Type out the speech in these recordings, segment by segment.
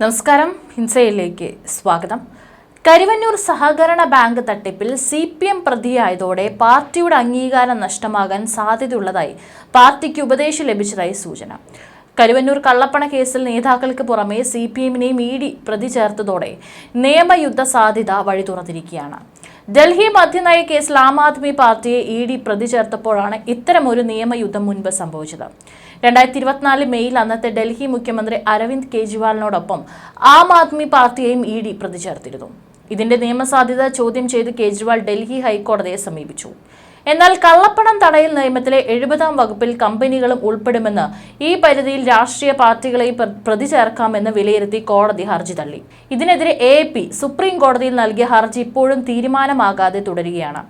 നമസ്കാരം. ഹിൻസയിലേക്ക് സ്വാഗതം. കരുവന്നൂർ സഹകരണ ബാങ്ക് തട്ടിപ്പിൽ സി പി എം പ്രതിയായതോടെ പാർട്ടിയുടെ അംഗീകാരം നഷ്ടമാകാൻ സാധ്യതയുള്ളതായി പാർട്ടിക്ക് ഉപദേശം ലഭിച്ചതായി സൂചന. കരുവന്നൂർ കള്ളപ്പണ കേസിൽ നേതാക്കൾക്ക് പുറമെ സി പി എമ്മിനെയും ഇ ഡി പ്രതി ചേർത്തതോടെ നിയമയുദ്ധ സാധ്യത വഴി തുറന്നിരിക്കുകയാണ്. ഡൽഹി മദ്യനയ കേസിൽ ആം ആദ്മി പാർട്ടിയെ ഇ ഡി പ്രതി ചേർത്തപ്പോഴാണ് ഇത്തരമൊരു നിയമയുദ്ധം മുൻപ് സംഭവിച്ചത്. രണ്ടായിരത്തി ഇരുപത്തിനാല് മെയ്യിൽ അന്നത്തെ ഡൽഹി മുഖ്യമന്ത്രി അരവിന്ദ് കെജ്രിവാളിനോടൊപ്പം ആം ആദ്മി പാർട്ടിയെയും ഇ ഡി പ്രതിചേർത്തിരുന്നു. ഇതിന്റെ നിയമസാധ്യത ചോദ്യം ചെയ്ത് കേജ്രിവാൾ ഡൽഹി ഹൈക്കോടതിയെ സമീപിച്ചു. എന്നാൽ കള്ളപ്പണം തടയൽ നിയമത്തിലെ എഴുപതാം വകുപ്പിൽ കമ്പനികളും ഉൾപ്പെടുമെന്ന് ഈ പരിധിയിൽ രാഷ്ട്രീയ പാർട്ടികളെ പ്ര- പ്രതി ചേർക്കാമെന്ന് വിലയിരുത്തി കോടതി ഹർജി തള്ളി. ഇതിനെതിരെ എ സുപ്രീം കോടതിയിൽ നൽകിയ ഹർജി ഇപ്പോഴും തീരുമാനമാകാതെ തുടരുകയാണ്.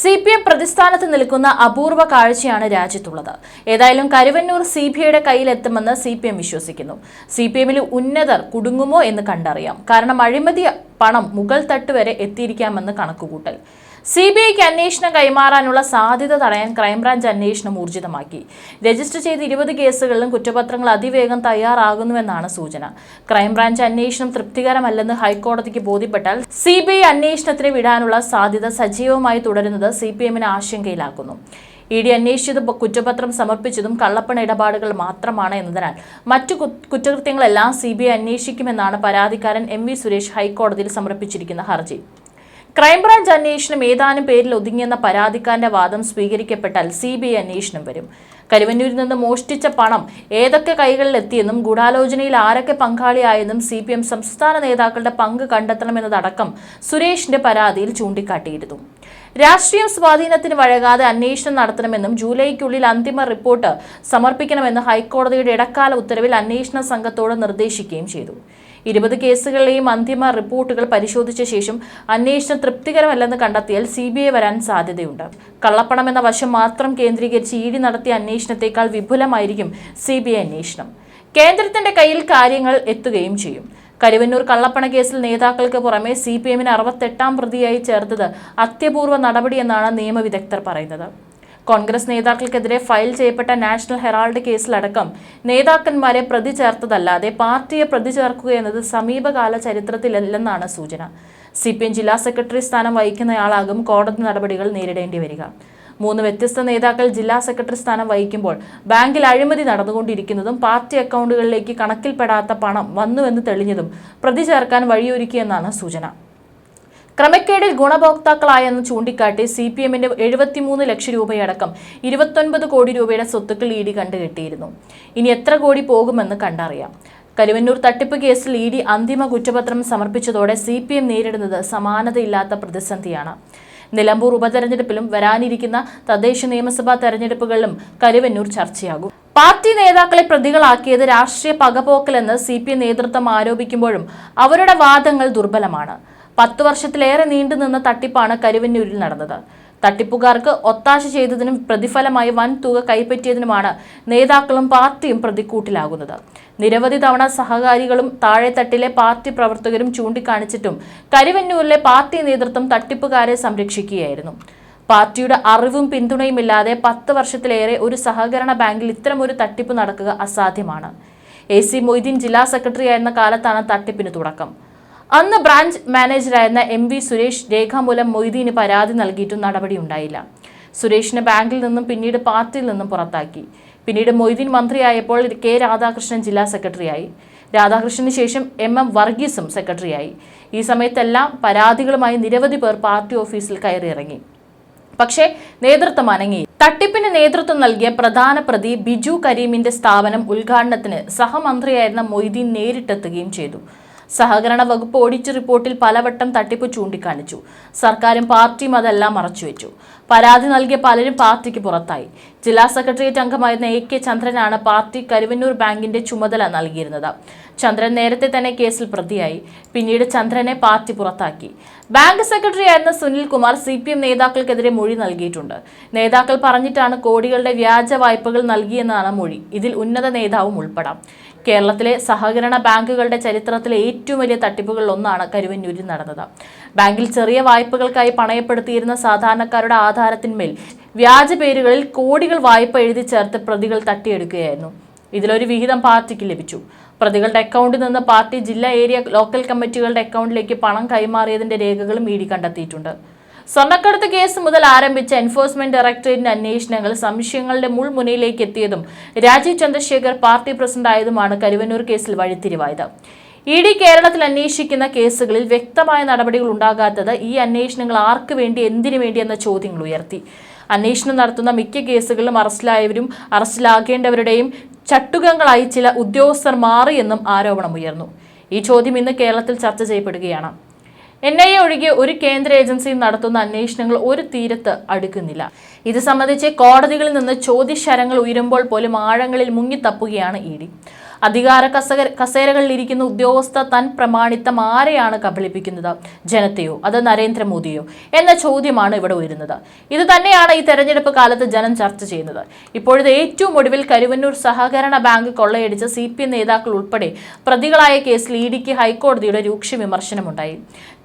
സി പി എം പ്രതിസ്ഥാനത്ത് നിൽക്കുന്ന അപൂർവ കാഴ്ചയാണ് രാജ്യത്തുള്ളത്. ഏതായാലും കരുവന്നൂർ സി ബി ഐയുടെ കയ്യിലെത്തുമെന്ന് സി പി എം വിശ്വസിക്കുന്നു. സി പി എമ്മിലെ ഉന്നതർ കുടുങ്ങുമോ എന്ന് കണ്ടറിയാം. കാരണം അഴിമതി പണം മുഗൾ തട്ട് വരെ എത്തിയിരിക്കാമെന്ന് കണക്കുകൂട്ടൽ. സി ബി ഐക്ക് അന്വേഷണം കൈമാറാനുള്ള സാധ്യത തടയാൻ ക്രൈംബ്രാഞ്ച് അന്വേഷണം ഊർജിതമാക്കി. രജിസ്റ്റർ ചെയ്ത് ഇരുപത് കേസുകളിലും കുറ്റപത്രങ്ങൾ അതിവേഗം തയ്യാറാകുന്നുവെന്നാണ് സൂചന. ക്രൈംബ്രാഞ്ച് അന്വേഷണം തൃപ്തികരമല്ലെന്ന് ഹൈക്കോടതിക്ക് ബോധ്യപ്പെട്ടാൽ സി ബി ഐ അന്വേഷണത്തിന് വിടാനുള്ള സാധ്യത സജീവമായി തുടരുന്നത് സി പി എമ്മിനെ ആശങ്കയിലാക്കുന്നു. ഇ ഡി അന്വേഷിച്ചത് കുറ്റപത്രം സമർപ്പിച്ചതും കള്ളപ്പണ ഇടപാടുകൾ മാത്രമാണ് എന്നതിനാൽ മറ്റു കുറ്റകൃത്യങ്ങളെല്ലാം സി ബി ഐ അന്വേഷിക്കുമെന്നാണ് പരാതിക്കാരൻ എം വി സുരേഷ് ഹൈക്കോടതിയിൽ സമർപ്പിച്ചിരിക്കുന്ന ഹർജി. ക്രൈംബ്രാഞ്ച് അന്വേഷണം ഏതാനും പേരിൽ ഒതുങ്ങിയെന്ന പരാതിക്കാരന്റെ വാദം സ്വീകരിക്കപ്പെട്ടാൽ സി ബി ഐ അന്വേഷണം വരും. കരുവന്നൂരിൽ നിന്ന് മോഷ്ടിച്ച പണം ഏതൊക്കെ കൈകളിലെത്തിയെന്നും ഗൂഢാലോചനയിൽ ആരൊക്കെ പങ്കാളിയായെന്നും സി പി എം സംസ്ഥാന നേതാക്കളുടെ പങ്ക് കണ്ടെത്തണമെന്നതടക്കം സുരേഷിന്റെ പരാതിയിൽ ചൂണ്ടിക്കാട്ടിയിരുന്നു. രാഷ്ട്രീയ സ്വാധീനത്തിന് വഴങ്ങാതെ അന്വേഷണം നടത്തണമെന്നും ജൂലൈക്കുള്ളിൽ അന്തിമ റിപ്പോർട്ട് സമർപ്പിക്കണമെന്ന് ഹൈക്കോടതിയുടെ ഇടക്കാല ഉത്തരവിൽ അന്വേഷണ സംഘത്തോട് നിർദ്ദേശിക്കുകയും ചെയ്തു. ഇരുപത് കേസുകളിലെയും അന്തിമ റിപ്പോർട്ടുകൾ പരിശോധിച്ച ശേഷം അന്വേഷണം തൃപ്തികരമല്ലെന്ന് കണ്ടെത്തിയാൽ സി ബി ഐ വരാൻ സാധ്യതയുണ്ട്. കള്ളപ്പണം എന്ന വശം മാത്രം കേന്ദ്രീകരിച്ച് ഇ ഡി നടത്തിയ അന്വേഷണത്തെക്കാൾ വിപുലമായിരിക്കും സി ബി ഐ അന്വേഷണം. കേന്ദ്രത്തിന്റെ കയ്യിൽ കാര്യങ്ങൾ എത്തുകയും ചെയ്യും. കരുവന്നൂർ കള്ളപ്പണ കേസിൽ നേതാക്കൾക്ക് പുറമെ സി പി എമ്മിന് അറുപത്തെട്ടാം പ്രതിയായി ചേർത്തത് അത്യപൂർവ നടപടിയെന്നാണ് നിയമവിദഗ്ധർ പറയുന്നത്. കോൺഗ്രസ് നേതാക്കൾക്കെതിരെ ഫയൽ ചെയ്യപ്പെട്ട നാഷണൽ ഹെറാൾഡ് കേസിലടക്കം നേതാക്കന്മാരെ പ്രതി ചേർത്തതല്ലാതെ പാർട്ടിയെ പ്രതി ചേർക്കുക എന്നത് സമീപകാല ചരിത്രത്തിലല്ലെന്നാണ് സൂചന. സി പി എം ജില്ലാ സെക്രട്ടറി സ്ഥാനം വഹിക്കുന്നയാളാകും കോടതി നടപടികൾ നേരിടേണ്ടി വരിക. മൂന്ന് വ്യത്യസ്ത നേതാക്കൾ ജില്ലാ സെക്രട്ടറി സ്ഥാനം വഹിക്കുമ്പോൾ ബാങ്കിൽ അഴിമതി നടന്നുകൊണ്ടിരിക്കുന്നതും പാർട്ടി അക്കൗണ്ടുകളിലേക്ക് കണക്കിൽപ്പെടാത്ത പണം വന്നുവെന്ന് തെളിഞ്ഞതും പ്രതി ചേർക്കാൻ വഴിയൊരുക്കിയെന്നാണ് സൂചന. ക്രമക്കേടിൽ ഗുണഭോക്താക്കളായെന്ന് ചൂണ്ടിക്കാട്ടി സി പി എമ്മിന്റെ എഴുപത്തിമൂന്ന് ലക്ഷം രൂപയടക്കം ഇരുപത്തൊൻപത് കോടി രൂപയുടെ സ്വത്തുക്കൾ ഇ ഡി കണ്ടുകെട്ടിയിരുന്നു. ഇനി എത്ര കോടി പോകുമെന്ന് കണ്ടറിയാം. കരുവന്നൂർ തട്ടിപ്പ് കേസിൽ ഇ ഡി അന്തിമ കുറ്റപത്രം സമർപ്പിച്ചതോടെ സി പി എം നേരിടുന്നത് സമാനതയില്ലാത്ത പ്രതിസന്ധിയാണ്. നിലമ്പൂർ ഉപതെരഞ്ഞെടുപ്പിലും വരാനിരിക്കുന്ന തദ്ദേശ നിയമസഭാ തെരഞ്ഞെടുപ്പുകളിലും കരുവന്നൂർ ചർച്ചയാകും. പാർട്ടി നേതാക്കളെ പ്രതികളാക്കിയത് രാഷ്ട്രീയ പകപോക്കലെന്ന് സി പി എം നേതൃത്വം ആരോപിക്കുമ്പോഴും അവരുടെ വാദങ്ങൾ ദുർബലമാണ്. പത്തു വർഷത്തിലേറെ നീണ്ടുനിന്ന തട്ടിപ്പാണ് കരുവന്നൂരിൽ നടന്നത്. തട്ടിപ്പുകാർക്ക് ഒത്താശ ചെയ്തതിനും പ്രതിഫലമായി വൻ തുക കൈപ്പറ്റിയതിനുമാണ് നേതാക്കളും പാർട്ടിയും പ്രതിക്കൂട്ടിലാകുന്നത്. നിരവധി തവണ സഹകാരികളും താഴെത്തട്ടിലെ പാർട്ടി പ്രവർത്തകരും ചൂണ്ടിക്കാണിച്ചിട്ടും കരുവന്നൂരിലെ പാർട്ടി നേതൃത്വം തട്ടിപ്പുകാരെ സംരക്ഷിക്കുകയായിരുന്നു. പാർട്ടിയുടെ അറിവും പിന്തുണയുമില്ലാതെ പത്ത് വർഷത്തിലേറെ ഒരു സഹകരണ ബാങ്കിൽ ഇത്തരമൊരു തട്ടിപ്പ് നടക്കുക അസാധ്യമാണ്. എ സി മൊയ്തീൻ ജില്ലാ സെക്രട്ടറി ആയിരുന്ന കാലത്താണ് തട്ടിപ്പിന് തുടക്കം. അന്ന് ബ്രാഞ്ച് മാനേജറായിരുന്ന എം വി സുരേഷ് രേഖാമൂലം മൊയ്തീന് പരാതി നൽകിയിട്ടും നടപടിയുണ്ടായില്ല. സുരേഷിനെ ബാങ്കിൽ നിന്നും പിന്നീട് പാർട്ടിയിൽ നിന്നും പുറത്താക്കി. പിന്നീട് മൊയ്തീൻ മന്ത്രിയായപ്പോൾ കെ രാധാകൃഷ്ണൻ ജില്ലാ സെക്രട്ടറിയായി. രാധാകൃഷ്ണന് ശേഷം എം എം വർഗീസും സെക്രട്ടറിയായി. ഈ സമയത്തെല്ലാം പരാതികളുമായി നിരവധി പേർ പാർട്ടി ഓഫീസിൽ കയറിയിറങ്ങി. പക്ഷേ നേതൃത്വം അനങ്ങി. തട്ടിപ്പിന് നേതൃത്വം നൽകിയ പ്രധാന പ്രതി ബിജു കരീമിന്റെ സ്ഥാപനം ഉദ്ഘാടനത്തിന് സഹമന്ത്രിയായിരുന്ന മൊയ്തീൻ നേരിട്ടെത്തുകയും ചെയ്തു. സഹകരണ വകുപ്പ് ഓഡിറ്റ് റിപ്പോർട്ടിൽ പലവട്ടം തട്ടിപ്പ് ചൂണ്ടിക്കാണിച്ചു. സർക്കാരും പാർട്ടിയും അതെല്ലാം മറച്ചുവെച്ചു. പരാതി നൽകിയ പലരും പാർട്ടിക്ക് പുറത്തായി. ജില്ലാ സെക്രട്ടേറിയറ്റ് അംഗമായിരുന്ന എ കെ ചന്ദ്രനാണ് പാർട്ടി കരുവന്നൂർ ബാങ്കിന്റെ ചുമതല നൽകിയിരുന്നത്. ചന്ദ്രൻ നേരത്തെ തന്നെ കേസിൽ പ്രതിയായി. പിന്നീട് ചന്ദ്രനെ പാർട്ടി പുറത്താക്കി. ബാങ്ക് സെക്രട്ടറി ആയിരുന്ന Sunil Kumar C P M നേതാക്കൾക്കെതിരെ മൊഴി നൽകിയിട്ടുണ്ട്. നേതാക്കൾ പറഞ്ഞിട്ടാണ് കോടികളുടെ വ്യാജ വായ്പകൾ നൽകിയെന്നാണ് മൊഴി. ഇതിൽ ഉന്നത നേതാവും ഉൾപ്പെടാം. കേരളത്തിലെ സഹകരണ ബാങ്കുകളുടെ ചരിത്രത്തിലെ ഏറ്റവും വലിയ തട്ടിപ്പുകളിൽ ഒന്നാണ് കരുവന്നൂരിൽ നടന്നത്. ബാങ്കിൽ ചെറിയ വായ്പകൾക്കായി പണയപ്പെടുത്തിയിരുന്ന സാധാരണക്കാരുടെ ആധാരത്തിന്മേൽ വ്യാജ പേരുകളിൽ കോടികൾ വായ്പ എഴുതി ചേർത്ത് പ്രതികൾ തട്ടിയെടുക്കുകയായിരുന്നു. ഇതിലൊരു വിഹിതം പാർട്ടിക്ക് ലഭിച്ചു. പ്രതികളുടെ അക്കൗണ്ടിൽ നിന്ന് പാർട്ടി ജില്ലാ ഏരിയ ലോക്കൽ കമ്മിറ്റികളുടെ അക്കൗണ്ടിലേക്ക് പണം കൈമാറിയതിന്റെ രേഖകളും ഇ ഡി കണ്ടെത്തിയിട്ടുണ്ട്. സ്വർണക്കടത്ത് കേസ് മുതൽ ആരംഭിച്ച എൻഫോഴ്സ്മെന്റ് ഡയറക്ടറേറ്റിന്റെ അന്വേഷണങ്ങൾ സംശയങ്ങളുടെ മുൾമുനയിലേക്ക് എത്തിയതും രാജീവ് ചന്ദ്രശേഖർ പാർട്ടി പ്രസിഡന്റ് ആയതുമാണ് കരുവന്നൂർ കേസിൽ വഴിത്തിരിവായത്. ഇ ഡി കേരളത്തിൽ അന്വേഷിക്കുന്ന കേസുകളിൽ വ്യക്തമായ നടപടികൾ ഉണ്ടാകാത്തത് ഈ അന്വേഷണങ്ങൾ ആർക്ക് വേണ്ടി എന്തിനു വേണ്ടി എന്ന ചോദ്യങ്ങൾ ഉയർത്തി. അന്വേഷണം നടത്തുന്ന മിക്ക കേസുകളിലും അറസ്റ്റിലായവരും അറസ്റ്റിലാകേണ്ടവരുടെയും ചട്ടുകങ്ങളായി ചില ഉദ്യോഗസ്ഥർ മാറിയെന്നും ആരോപണമുയർന്നു ഈ ചോദ്യം ഇന്ന് കേരളത്തിൽ ചർച്ച ചെയ്യപ്പെടുകയാണ്. എൻ ഐ എ ഒഴികെ ഒരു കേന്ദ്ര ഏജൻസിയും നടത്തുന്ന അന്വേഷണങ്ങൾ ഒരു തീരത്ത് അടുക്കുന്നില്ല. ഇത് സംബന്ധിച്ച് കോടതികളിൽ നിന്ന് ചോദ്യശരങ്ങൾ ഉയരുമ്പോൾ പോലും ആഴങ്ങളിൽ മുങ്ങിത്തപ്പുകയാണ് ഇ ഡി. അധികാര കസക കസേരകളിൽ ഇരിക്കുന്ന ഉദ്യോഗസ്ഥ തൻ പ്രമാണിത്തം ആരെയാണ് കബളിപ്പിക്കുന്നത്? ജനത്തെയോ? അത് നരേന്ദ്രമോദിയോ? എന്ന ചോദ്യമാണ് ഇവിടെ ഉയരുന്നത്. ഇത് തന്നെയാണ് ഈ തെരഞ്ഞെടുപ്പ് കാലത്ത് ജനം ചർച്ച ചെയ്യുന്നത്. ഇപ്പോഴത്തെ ഏറ്റവും ഒടുവിൽ കരുവന്നൂർ സഹകരണ ബാങ്ക് കൊള്ളയടിച്ച സി പി നേതാക്കൾ ഉൾപ്പെടെ പ്രതികളായ കേസിൽ ഇ ഡിക്ക് ഹൈക്കോടതിയുടെ രൂക്ഷ വിമർശനമുണ്ടായി.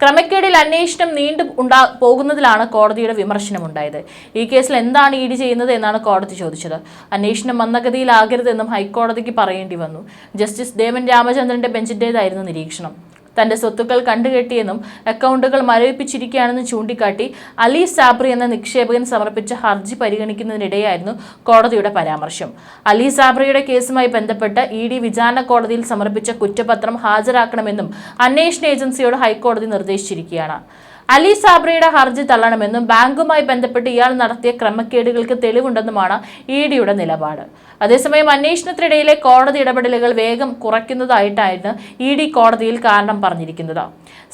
ക്രമക്കേടിൽ അന്വേഷണം നീണ്ടു ഉണ്ടാ പോകുന്നതിലാണ് കോടതിയുടെ വിമർശനമുണ്ടായത്. ഈ കേസിൽ എന്താണ് ഇ ഡി ചെയ്യുന്നത് എന്നാണ് കോടതി ചോദിച്ചത്. അന്വേഷണം മന്ദഗതിയിലാകരുതെന്നും ഹൈക്കോടതിക്ക് പറയേണ്ടി വന്നു. ജസ്റ്റിസ് ദേവൻ രാമചന്ദ്രന്റെ ബെഞ്ചിന്റേതായിരുന്നു നിരീക്ഷണം. തന്റെ സ്വത്തുക്കൾ കണ്ടുകെട്ടിയെന്നും അക്കൗണ്ടുകൾ മരവിപ്പിച്ചിരിക്കുകയാണെന്നും ചൂണ്ടിക്കാട്ടി അലി സാബ്രി എന്ന നിക്ഷേപകൻ സമർപ്പിച്ച ഹർജി പരിഗണിക്കുന്നതിനിടെയായിരുന്നു കോടതിയുടെ പരാമർശം. അലി സാബ്രിയുടെ കേസുമായി ബന്ധപ്പെട്ട് ഇ ഡി വിചാരണ കോടതിയിൽ സമർപ്പിച്ച കുറ്റപത്രം ഹാജരാക്കണമെന്നും അന്വേഷണ ഏജൻസിയോട് ഹൈക്കോടതി നിർദ്ദേശിച്ചിരിക്കുകയാണ്. അലി സാബ്രയുടെ ഹർജി തള്ളണമെന്നും ബാങ്കുമായി ബന്ധപ്പെട്ട് ഇയാൾ നടത്തിയ ക്രമക്കേടുകൾക്ക് തെളിവുണ്ടെന്നുമാണ് ഇ ഡിയുടെ നിലപാട്. അതേസമയം അന്വേഷണത്തിനിടയിലെ കോടതി ഇടപെടലുകൾ വേഗം കുറയ്ക്കുന്നതായിട്ടായിരുന്നു ഇ ഡി കോടതിയിൽ കാരണം പറഞ്ഞിരിക്കുന്നത്.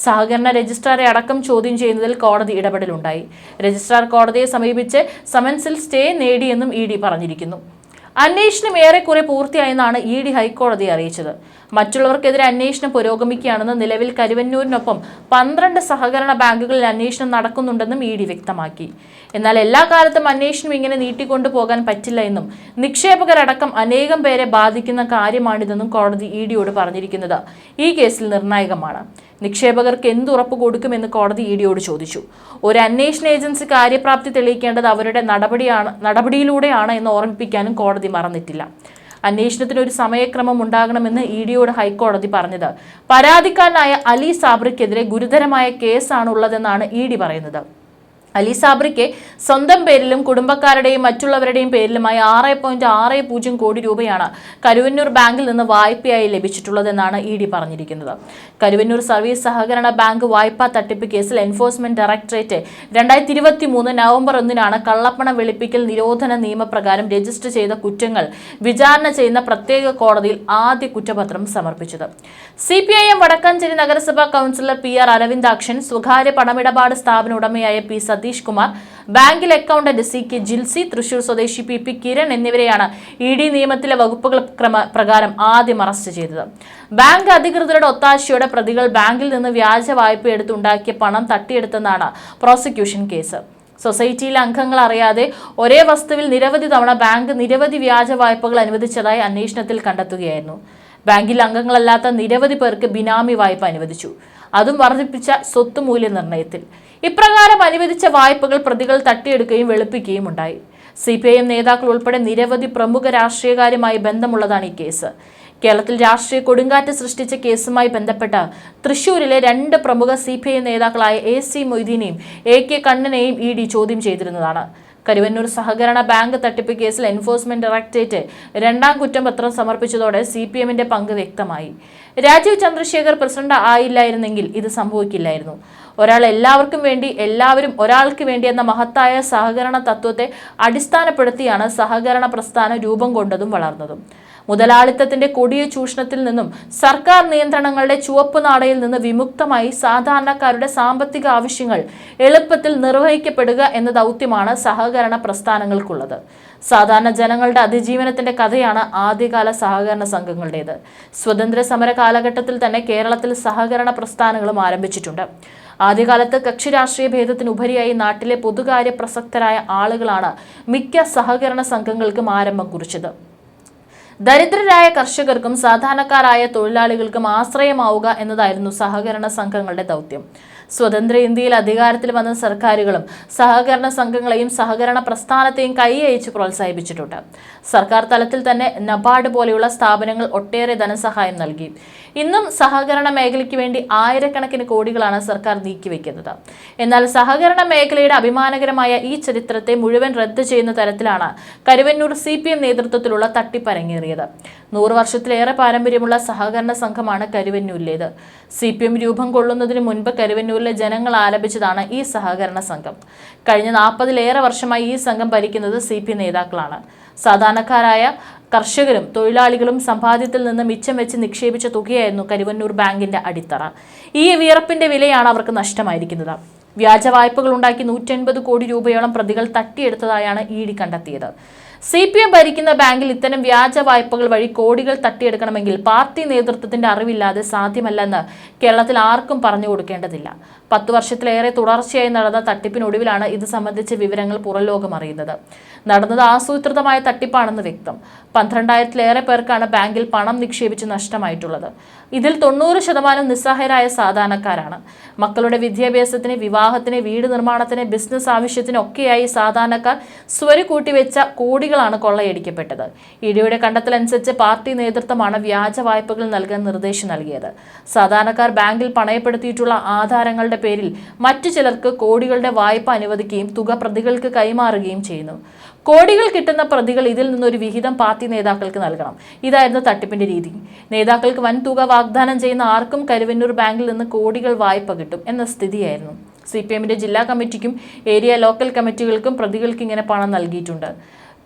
സഹകരണ രജിസ്ട്രാറെ അടക്കം ചോദ്യം ചെയ്യുന്നതിൽ കോടതി ഇടപെടലുണ്ടായി. രജിസ്ട്രാർ കോടതിയെ സമീപിച്ച് സമൻസിൽ സ്റ്റേ നേടിയെന്നും ഇ ഡി പറഞ്ഞിരിക്കുന്നു. അന്വേഷണം ഏറെക്കുറെ പൂർത്തിയായെന്നാണ് ഇ ഡി ഹൈക്കോടതിയെ അറിയിച്ചത്. മറ്റുള്ളവർക്കെതിരെ അന്വേഷണം പുരോഗമിക്കുകയാണെന്ന് നിലവിൽ കരുവന്നൂരിനൊപ്പം പന്ത്രണ്ട് സഹകരണ ബാങ്കുകളിൽ അന്വേഷണം നടക്കുന്നുണ്ടെന്നും ഇ ഡി വ്യക്തമാക്കി. എന്നാൽ എല്ലാ കാലത്തും അന്വേഷണം ഇങ്ങനെ നീട്ടിക്കൊണ്ടു പോകാൻ പറ്റില്ല എന്നും നിക്ഷേപകരടക്കം അനേകം പേരെ ബാധിക്കുന്ന കാര്യമാണിതെന്നും കോടതി ഇ ഡിയോട് പറഞ്ഞിരിക്കുന്നത്. ഈ കേസിൽ നിർണായകമാണ്. നിക്ഷേപകർക്ക് എന്ത് ഉറപ്പ് കൊടുക്കുമെന്ന് കോടതി ഇ ഡിയോട് ചോദിച്ചു. ഒരു അന്വേഷണ ഏജൻസി കാര്യപ്രാപ്തി തെളിയിക്കേണ്ടത് അവരുടെ നടപടിയാണ് നടപടിയിലൂടെയാണ് എന്ന് ഓർമ്മിപ്പിക്കാനും കോടതി മറന്നിട്ടില്ല. അന്വേഷണത്തിന് ഒരു സമയക്രമം ഉണ്ടാകണമെന്ന് ഇ ഡിയോട് ഹൈക്കോടതി പറഞ്ഞത്. പരാതിക്കാരനായ അലി സാബ്രിക്കെതിരെ ഗുരുതരമായ കേസാണുള്ളതെന്നാണ് ഇ ഡി പറയുന്നത്. അലി സാബ്രിക്ക് സ്വന്തം പേരിലും കുടുംബക്കാരുടെയും മറ്റുള്ളവരുടെയും പേരിലുമായി ആറ് പോയിന്റ് ആറ് പൂജ്യം കോടി രൂപയാണ് കരുവന്നൂർ ബാങ്കിൽ നിന്ന് വായ്പയായി ലഭിച്ചിട്ടുള്ളതെന്നാണ് ഇ ഡി പറഞ്ഞിരിക്കുന്നത്. കരുവന്നൂർ സർവീസ് സഹകരണ ബാങ്ക് വായ്പാ തട്ടിപ്പ് കേസിൽ എൻഫോഴ്സ്മെന്റ് ഡയറക്ടറേറ്റ് രണ്ടായിരത്തി ഇരുപത്തി മൂന്ന് നവംബർ ഒന്നിനാണ് കള്ളപ്പണം വെളുപ്പിക്കൽ നിരോധന നിയമപ്രകാരം രജിസ്റ്റർ ചെയ്ത കുറ്റങ്ങൾ വിചാരണ ചെയ്യുന്ന പ്രത്യേക കോടതിയിൽ ആദ്യ കുറ്റപത്രം സമർപ്പിച്ചത്. C P I M Vadakkanchery നഗരസഭാ കൌൺസിലർ പി ആർ അരവിന്ദാക്ഷൻ സ്വകാര്യ പണമിടപാട് സ്ഥാപന ഉടമയായ പി സതീഷ് കുമാർ ബാങ്കിൽ accountant C K Jilsy Thrissur സ്വദേശി പി പി കിരൺ എന്നിവരെയാണ് ഇ ഡി നിയമത്തിലെ വകുപ്പുകൾ ക്രമ പ്രകാരം ആദ്യം അറസ്റ്റ് ചെയ്തത്. ബാങ്ക് അധികൃതരുടെ ഒത്താശയോടെ പ്രതികൾ ബാങ്കിൽ നിന്ന് വ്യാജ വായ്പ എടുത്തുണ്ടാക്കിയ പണം തട്ടിയെടുത്തെന്നാണ് പ്രോസിക്യൂഷൻ കേസ്. സൊസൈറ്റിയിലെ അംഗങ്ങൾ അറിയാതെ ഒരേ വസ്തുവിൽ നിരവധി തവണ ബാങ്ക് നിരവധി വ്യാജ വായ്പകൾ അനുവദിച്ചതായി അന്വേഷണത്തിൽ കണ്ടെത്തുകയായിരുന്നു. ബാങ്കിൽ അംഗങ്ങളല്ലാത്ത നിരവധി പേർക്ക് ബിനാമി വായ്പ അനുവദിച്ചു. അതും വർദ്ധിപ്പിച്ച സ്വത്ത് മൂല്യനിർണയത്തിൽ ഇപ്രകാരം അനുവദിച്ച വായ്പകൾ പ്രതികൾ തട്ടിയെടുക്കുകയും വെളുപ്പിക്കുകയും ഉണ്ടായി. സി പി ഐ എം നേതാക്കൾ ഉൾപ്പെടെ നിരവധി പ്രമുഖ രാഷ്ട്രീയക്കാരുമായി ബന്ധമുള്ളതാണ് ഈ കേസ്. കേരളത്തിൽ രാഷ്ട്രീയ കൊടുങ്കാറ്റ് സൃഷ്ടിച്ച കേസുമായി ബന്ധപ്പെട്ട തൃശൂരിലെ രണ്ട് പ്രമുഖ സി പി ഐ നേതാക്കളായ എ സി മൊയ്തീനെയും എ കെ കണ്ണനെയും ഇ ഡി ചോദ്യം ചെയ്തിരുന്നതാണ്. കരുവന്നൂർ സഹകരണ ബാങ്ക് തട്ടിപ്പ് കേസിൽ എൻഫോഴ്സ്മെന്റ് ഡയറക്ടറേറ്റ് രണ്ടാം കുറ്റപത്രം സമർപ്പിച്ചതോടെ സി പി എമ്മിന്റെ പങ്ക് വ്യക്തമായി. രാജീവ് ചന്ദ്രശേഖർ പ്രസിഡന്റ് ആയില്ലായിരുന്നെങ്കിൽ ഇത് സംഭവിക്കില്ലായിരുന്നു. ഒരാൾ എല്ലാവർക്കും വേണ്ടി എല്ലാവരും ഒരാൾക്ക് വേണ്ടി എന്ന മഹത്തായ സഹകരണ തത്വത്തെ അടിസ്ഥാനപ്പെടുത്തിയാണ് സഹകരണ പ്രസ്ഥാനം രൂപം കൊണ്ടതും വളർന്നതും. മുതലാളിത്തത്തിന്റെ കൊടിയ ചൂഷണത്തിൽ നിന്നും സർക്കാർ നിയന്ത്രണങ്ങളുടെ ചുവപ്പ് നാടയിൽ നിന്ന് വിമുക്തമായി സാധാരണക്കാരുടെ സാമ്പത്തിക ആവശ്യങ്ങൾ എളുപ്പത്തിൽ നിർവഹിക്കപ്പെടുക എന്ന ദൗത്യമാണ് സഹകരണ പ്രസ്ഥാനങ്ങൾക്കുള്ളത്. സാധാരണ ജനങ്ങളുടെ അതിജീവനത്തിന്റെ കഥയാണ് ആദ്യകാല സഹകരണ സംഘങ്ങളുടേത്. സ്വതന്ത്ര സമര കാലഘട്ടത്തിൽ തന്നെ കേരളത്തിൽ സഹകരണ പ്രസ്ഥാനങ്ങളും ആരംഭിച്ചിട്ടുണ്ട്. ആദ്യകാലത്ത് കക്ഷി രാഷ്ട്രീയ ഭേദത്തിനുപരിയായി നാട്ടിലെ പൊതുകാര്യ പ്രസക്തരായ ആളുകളാണ് മിക്ക സഹകരണ സംഘങ്ങൾക്കും ആരംഭം കുറിച്ചത്. ദരിദ്രരായ കർഷകർക്കും സാധാരണക്കാരായ തൊഴിലാളികൾക്കും ആശ്രയമാവുക എന്നതായിരുന്നു സഹകരണ സംഘങ്ങളുടെ ദൗത്യം. സ്വതന്ത്ര ഇന്ത്യയിൽ അധികാരത്തിൽ വന്ന സർക്കാരുകളും സഹകരണ സംഘങ്ങളെയും സഹകരണ പ്രസ്ഥാനത്തെയും കൈയയച്ച് പ്രോത്സാഹിപ്പിച്ചിട്ടുണ്ട്. സർക്കാർ തലത്തിൽ തന്നെ നബാർഡ് പോലെയുള്ള സ്ഥാപനങ്ങൾ ഒട്ടേറെ ധനസഹായം നൽകി. ഇന്നും സഹകരണ മേഖലയ്ക്ക് വേണ്ടി ആയിരക്കണക്കിന് കോടികളാണ് സർക്കാർ നീക്കിവെക്കുന്നത് എന്നാൽ സഹകരണ മേഖലയുടെ അഭിമാനകരമായ ഈ ചരിത്രത്തെ മുഴുവൻ റദ്ദ് ചെയ്യുന്ന തരത്തിലാണ് കരുവന്നൂർ സി പി എം നേതൃത്വത്തിലുള്ള തട്ടിപ്പരങ്ങേറിയത്. നൂറ് വർഷത്തിലേറെ പാരമ്പര്യമുള്ള സഹകരണ സംഘമാണ് കരുവന്നൂരിലേത്. സി പി എം രൂപം കൊള്ളുന്നതിന് മുൻപ് കരുവന്നൂരിലെ ജനങ്ങൾ ആരംഭിച്ചതാണ് ഈ സഹകരണ സംഘം. കഴിഞ്ഞ നാൽപ്പതിലേറെ വർഷമായി ഈ സംഘം ഭരിക്കുന്നത് സി പി നേതാക്കളാണ്. സാധാരണക്കാരായ കർഷകരും തൊഴിലാളികളും സമ്പാദ്യത്തിൽ നിന്ന് മിച്ചം വെച്ച് നിക്ഷേപിച്ച തുകയായിരുന്നു കരുവന്നൂർ ബാങ്കിന്റെ അടിത്തറ. ഈ വിയർപ്പിന്റെ വിലയാണ് അവർക്ക് നഷ്ടമായിരിക്കുന്നത്. വ്യാജ വായ്പകൾ ഉണ്ടാക്കി നൂറ്റൻപത് കോടി രൂപയോളം പ്രതികൾ തട്ടിയെടുത്തതായാണ് ഇ ഡി കണ്ടെത്തിയത്. സി പി എം ഭരിക്കുന്ന ബാങ്കിൽ ഇത്തരം വ്യാജ വായ്പകൾ വഴി കോടികൾ തട്ടിയെടുക്കണമെങ്കിൽ പാർട്ടി നേതൃത്വത്തിന്റെ അറിവില്ലാതെ സാധ്യമല്ലെന്ന് കേരളത്തിൽ ആർക്കും പറഞ്ഞു കൊടുക്കേണ്ടതില്ല. പത്തു വർഷത്തിലേറെ തുടർച്ചയായി നടന്ന തട്ടിപ്പിനൊടുവിലാണ് ഇത് സംബന്ധിച്ച വിവരങ്ങൾ പുറംലോകം അറിയുന്നത്. നടന്നത് ആസൂത്രിതമായ തട്ടിപ്പാണെന്ന് വ്യക്തം. പന്ത്രണ്ടായിരത്തിലേറെ പേർക്കാണ് ബാങ്കിൽ പണം നിക്ഷേപിച്ച് നഷ്ടമായിട്ടുള്ളത്. ഇതിൽ തൊണ്ണൂറ് ശതമാനം നിസ്സഹായരായ സാധാരണക്കാരാണ്. മക്കളുടെ വിദ്യാഭ്യാസത്തിന് വിവാഹത്തിന് വീട് നിർമ്മാണത്തിന് ബിസിനസ് ആവശ്യത്തിനൊക്കെയായി സാധാരണക്കാർ സ്വരു കൂട്ടിവെച്ച കോടികളാണ് കൊള്ളയടിക്കപ്പെട്ടത്. ഇഡിയുടെ കണ്ടെത്തലനുസരിച്ച് പാർട്ടി നേതൃത്വമാണ് വ്യാജ വായ്പകൾ നൽകാൻ നിർദ്ദേശം നൽകിയത്. സാധാരണക്കാർ ബാങ്കിൽ പണയപ്പെടുത്തിയിട്ടുള്ള ആധാരങ്ങളുടെ പേരിൽ മറ്റു ചിലർക്ക് കോടികളുടെ വായ്പ അനുവദിക്കുകയും തുക പ്രതികൾക്ക് കൈമാറുകയും ചെയ്യുന്നു. കോടികൾ കിട്ടുന്ന പ്രതികൾ ഇതിൽ നിന്നൊരു വിഹിതം പാർട്ടി നേതാക്കൾക്ക് നൽകണം. ഇതായിരുന്നു തട്ടിപ്പിന്റെ രീതി. നേതാക്കൾക്ക് വൻ തുക വാഗ്ദാനം ചെയ്യുന്ന ആർക്കും കരുവന്നൂർ ബാങ്കിൽ നിന്ന് കോടികൾ വായ്പ കിട്ടും എന്ന സ്ഥിതിയായിരുന്നു. സി പി എമ്മിന്റെ ജില്ലാ കമ്മിറ്റിക്കും ഏരിയ ലോക്കൽ കമ്മിറ്റികൾക്കും പ്രതികൾക്ക് ഇങ്ങനെ പണം നൽകിയിട്ടുണ്ട്.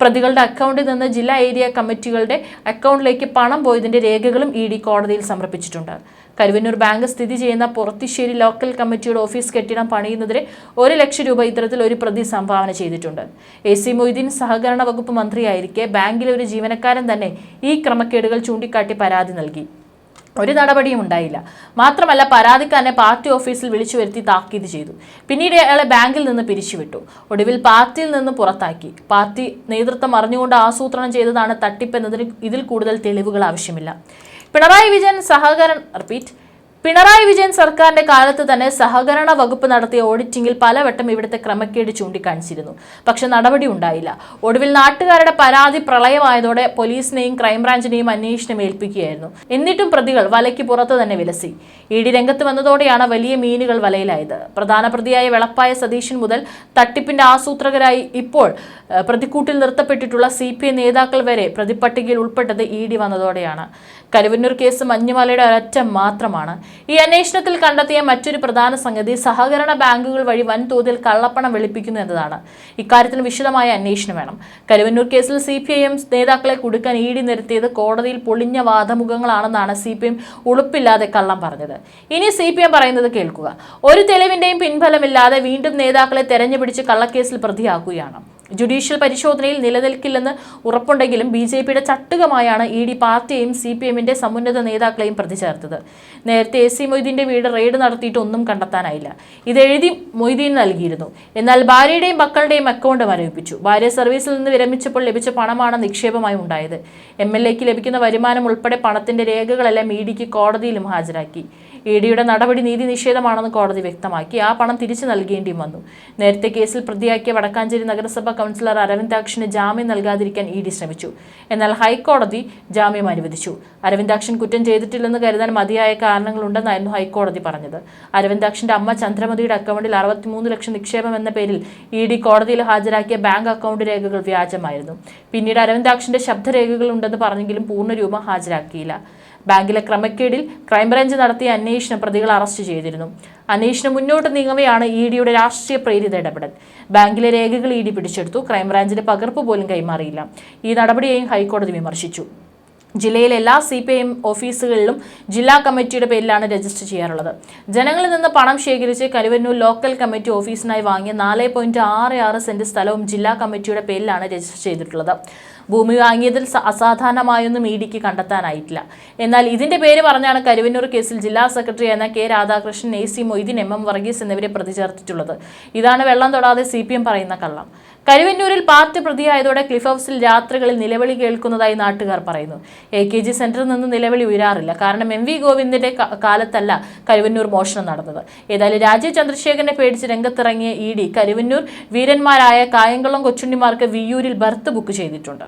പ്രതികളുടെ അക്കൗണ്ടിൽ നിന്ന് ജില്ലാ ഏരിയ കമ്മിറ്റികളുടെ അക്കൗണ്ടിലേക്ക് പണം പോയതിന്റെ രേഖകളും ഇ ഡി കോടതിയിൽ സമർപ്പിച്ചിട്ടുണ്ട്. കരുവന്നൂർ ബാങ്ക് സ്ഥിതി ചെയ്യുന്ന പുറത്തിശ്ശേരി ലോക്കൽ കമ്മിറ്റിയുടെ ഓഫീസ് കെട്ടിടം പണിയുന്നതിന് ഒരു ലക്ഷം രൂപ ഇത്തരത്തിൽ ഒരു പ്രതി സംഭാവന ചെയ്തിട്ടുണ്ട്. എ സി മൊയ്തീൻ സഹകരണ വകുപ്പ് മന്ത്രിയായിരിക്കെ ബാങ്കിലെ ഒരു ജീവനക്കാരൻ തന്നെ ഈ ക്രമക്കേടുകൾ ചൂണ്ടിക്കാട്ടി പരാതി നൽകി. ഒരു നടപടിയും ഉണ്ടായില്ല. മാത്രമല്ല പരാതിക്കാരനെ പാർട്ടി ഓഫീസിൽ വിളിച്ചു വരുത്തി താക്കീത് ചെയ്തു. പിന്നീട് അയാളെ ബാങ്കിൽ നിന്ന് പിരിച്ചുവിട്ടു. ഒടുവിൽ പാർട്ടിയിൽ നിന്ന് പുറത്താക്കി. പാർട്ടി നേതൃത്വം അറിഞ്ഞുകൊണ്ട് ആസൂത്രണം ചെയ്തതാണ് തട്ടിപ്പെന്നതിന് ഇതിൽ കൂടുതൽ തെളിവുകൾ ആവശ്യമില്ല. പിണറായി വിജയൻ സഹകരണ റിപ്പീറ്റ് പിണറായി വിജയൻ സർക്കാരിന്റെ കാലത്ത് തന്നെ സഹകരണ വകുപ്പ് നടത്തിയ ഓഡിറ്റിംഗിൽ പലവട്ടം ഇവിടുത്തെ ക്രമക്കേട് ചൂണ്ടിക്കാണിച്ചിരുന്നു. പക്ഷെ നടപടി ഉണ്ടായില്ല. ഒടുവിൽ നാട്ടുകാരുടെ പരാതി പ്രളയമായതോടെ പോലീസിനെയും ക്രൈംബ്രാഞ്ചിനെയും അന്വേഷണം ഏൽപ്പിക്കുകയായിരുന്നു. എന്നിട്ടും പ്രതികൾ വലയ്ക്ക് പുറത്ത് തന്നെ വിലസി. ഇ ഡി രംഗത്ത് വന്നതോടെയാണ് വലിയ മീനുകൾ വലയിലായത്. പ്രധാന പ്രതിയായ വെളപ്പായ സതീശൻ മുതൽ തട്ടിപ്പിന്റെ ആസൂത്രകരായി ഇപ്പോൾ പ്രതിക്കൂട്ടിൽ നിർത്തപ്പെട്ടിട്ടുള്ള സി നേതാക്കൾ വരെ പ്രതിപ്പട്ടികയിൽ ഉൾപ്പെട്ടത് ഇ ഡി വന്നതോടെയാണ്. കരുവന്നൂർ കേസ് മഞ്ഞുമലയുടെ ഒരറ്റ മാത്രമാണ്. ഈ അന്വേഷണത്തിൽ കണ്ടെത്തിയ മറ്റൊരു പ്രധാന സംഗതി സഹകരണ ബാങ്കുകൾ വഴി വൻതോതിൽ കള്ളപ്പണം വെളുപ്പിക്കുന്നു എന്നതാണ്. ഇക്കാര്യത്തിൽ വിശദമായ അന്വേഷണം വേണം. കരുവന്നൂർ കേസിൽ സി പി ഐ എം നേതാക്കളെ കൊടുക്കാൻ ഡി നിരത്തിയത് കോടതിയിൽ പൊളിഞ്ഞ വാദമുഖങ്ങളാണെന്നാണ് സി പി എം ഉളുപ്പില്ലാതെ കള്ളം പറഞ്ഞത്. ഇനി സി പി എം പറയുന്നത് കേൾക്കുക. ഒരു തെളിവിന്റെയും പിൻഫലമില്ലാതെ വീണ്ടും നേതാക്കളെ തെരഞ്ഞുപിടിച്ച് കള്ളക്കേസിൽ പ്രതിയാക്കുകയാണ്. ജുഡീഷ്യൽ പരിശോധനയിൽ നിലനിൽക്കില്ലെന്ന് ഉറപ്പുണ്ടെങ്കിലും ബി ജെ പിയുടെ ചട്ടുകമായാണ് ഇ ഡി പാർട്ടിയെയും സി പി എമ്മിന്റെ സമുന്നത നേതാക്കളെയും പ്രതിചേർത്തത്. നേരത്തെ എ സി മൊയ്തീന്റെ വീട് റെയ്ഡ് നടത്തിയിട്ട് ഒന്നും കണ്ടെത്താനായില്ല. ഇതെഴുതി മൊയ്തീൻ നൽകിയിരുന്നു. എന്നാൽ ഭാര്യയുടെയും മക്കളുടെയും അക്കൗണ്ട് മരവിപ്പിച്ചു. ഭാര്യ സർവീസിൽ നിന്ന് വിരമിച്ചപ്പോൾ ലഭിച്ച പണമാണ് നിക്ഷേപമായി ഉണ്ടായത്. എം എൽ എക്ക് ലഭിക്കുന്ന വരുമാനം ഉൾപ്പെടെ പണത്തിന്റെ രേഖകളെല്ലാം ഇ ഡിക്ക് കോടതിയിലും ഹാജരാക്കി. ഇ ഡിയുടെ നടപടി നീതി നിഷേധമാണെന്ന് കോടതി വ്യക്തമാക്കി. ആ പണം തിരിച്ചു നൽകേണ്ടിയും വന്നു. നേരത്തെ കേസിൽ പ്രതിയാക്കിയ വടക്കാഞ്ചേരി നഗരസഭാ കൗൺസിലർ അരവിന്ദാക്ഷന് ജാമ്യം നൽകാതിരിക്കാൻ ഇ ഡി ശ്രമിച്ചു. എന്നാൽ ഹൈക്കോടതി ജാമ്യം അനുവദിച്ചു. അരവിന്ദാക്ഷൻ കുറ്റം ചെയ്തിട്ടില്ലെന്ന് കരുതാൻ മതിയായ കാരണങ്ങളുണ്ടെന്നായിരുന്നു ഹൈക്കോടതി പറഞ്ഞത്. അരവിന്ദാക്ഷന്റെ അമ്മ ചന്ദ്രമതിയുടെ അക്കൗണ്ടിൽ അറുപത്തിമൂന്ന് ലക്ഷം നിക്ഷേപം എന്ന പേരിൽ ഇ ഡി കോടതിയിൽ ഹാജരാക്കിയ ബാങ്ക് അക്കൗണ്ട് രേഖകൾ വ്യാജമായിരുന്നു. പിന്നീട് അരവിന്ദാക്ഷന്റെ ശബ്ദരേഖകൾ ഉണ്ടെന്ന് പറഞ്ഞെങ്കിലും പൂർണരൂപം ഹാജരാക്കിയില്ല. ബാങ്കിലെ ക്രമക്കേടിൽ ക്രൈംബ്രാഞ്ച് നടത്തിയ അന്വേഷണം പ്രതികൾ അറസ്റ്റ് ചെയ്തിരുന്നു. അന്വേഷണം മുന്നോട്ട് നീങ്ങവെയാണ് ഇ ഡിയുടെ രാഷ്ട്രീയ പ്രേരിത ഇടപെടൽ. ബാങ്കിലെ രേഖകൾ ഇ ഡി പിടിച്ചെടുത്തു. ക്രൈംബ്രാഞ്ചിന്റെ പകർപ്പ് പോലും കൈമാറിയില്ല. ഈ നടപടിയെയും ഹൈക്കോടതി വിമർശിച്ചു. ജില്ലയിലെ എല്ലാ സി പി എം ഓഫീസുകളിലും ജില്ലാ കമ്മിറ്റിയുടെ പേരിലാണ് രജിസ്റ്റർ ചെയ്യാറുള്ളത്. ജനങ്ങളിൽ നിന്ന് പണം ശേഖരിച്ച് കരുവന്നൂർ ലോക്കൽ കമ്മിറ്റി ഓഫീസിനായി വാങ്ങിയ നാല് പോയിന്റ് ആറ് ആറ് സെന്റ് സ്ഥലവും ജില്ലാ കമ്മിറ്റിയുടെ പേരിലാണ് രജിസ്റ്റർ ചെയ്തിട്ടുള്ളത്. ഭൂമി വാങ്ങിയതിൽ അസാധാരണമായൊന്നും ഇ ഡിക്ക് കണ്ടെത്താനായിട്ടില്ല. എന്നാൽ ഇതിന്റെ പേര് പറഞ്ഞാണ് കരുവന്നൂർ കേസിൽ ജില്ലാ സെക്രട്ടറി എന്ന K Radhakrishnan A C Moideen M M Varghese എന്നിവരെ പ്രതി ചേർത്തിട്ടുള്ളത് ഇതാണ് വെള്ളം തൊടാതെ സി പറയുന്ന കള്ളം. കരുവന്നൂരിൽ പാർട്ടി പ്രതിയായതോടെ ക്ലിഫ് ഹൗസിൽ രാത്രികളിൽ നിലവിളി കേൾക്കുന്നതായി നാട്ടുകാർ പറയുന്നു. എ കെ ജി സെന്ററിൽ നിന്ന് നിലവിളി ഉയരാറില്ല. കാരണം എം വി ഗോവിന്ദിന്റെ കാലത്തല്ല കരുവന്നൂർ മോഷണം നടന്നത്. ഏതായാലും രാജീവ് ചന്ദ്രശേഖരനെ പേടിച്ച് രംഗത്തിറങ്ങിയ ഇ ഡി കരുവന്നൂർ വീരന്മാരായ കായംകുളം കൊച്ചുണ്ണിമാർക്ക് വിയൂരിൽ ബർത്ത് ബുക്ക് ചെയ്തിട്ടുണ്ട്.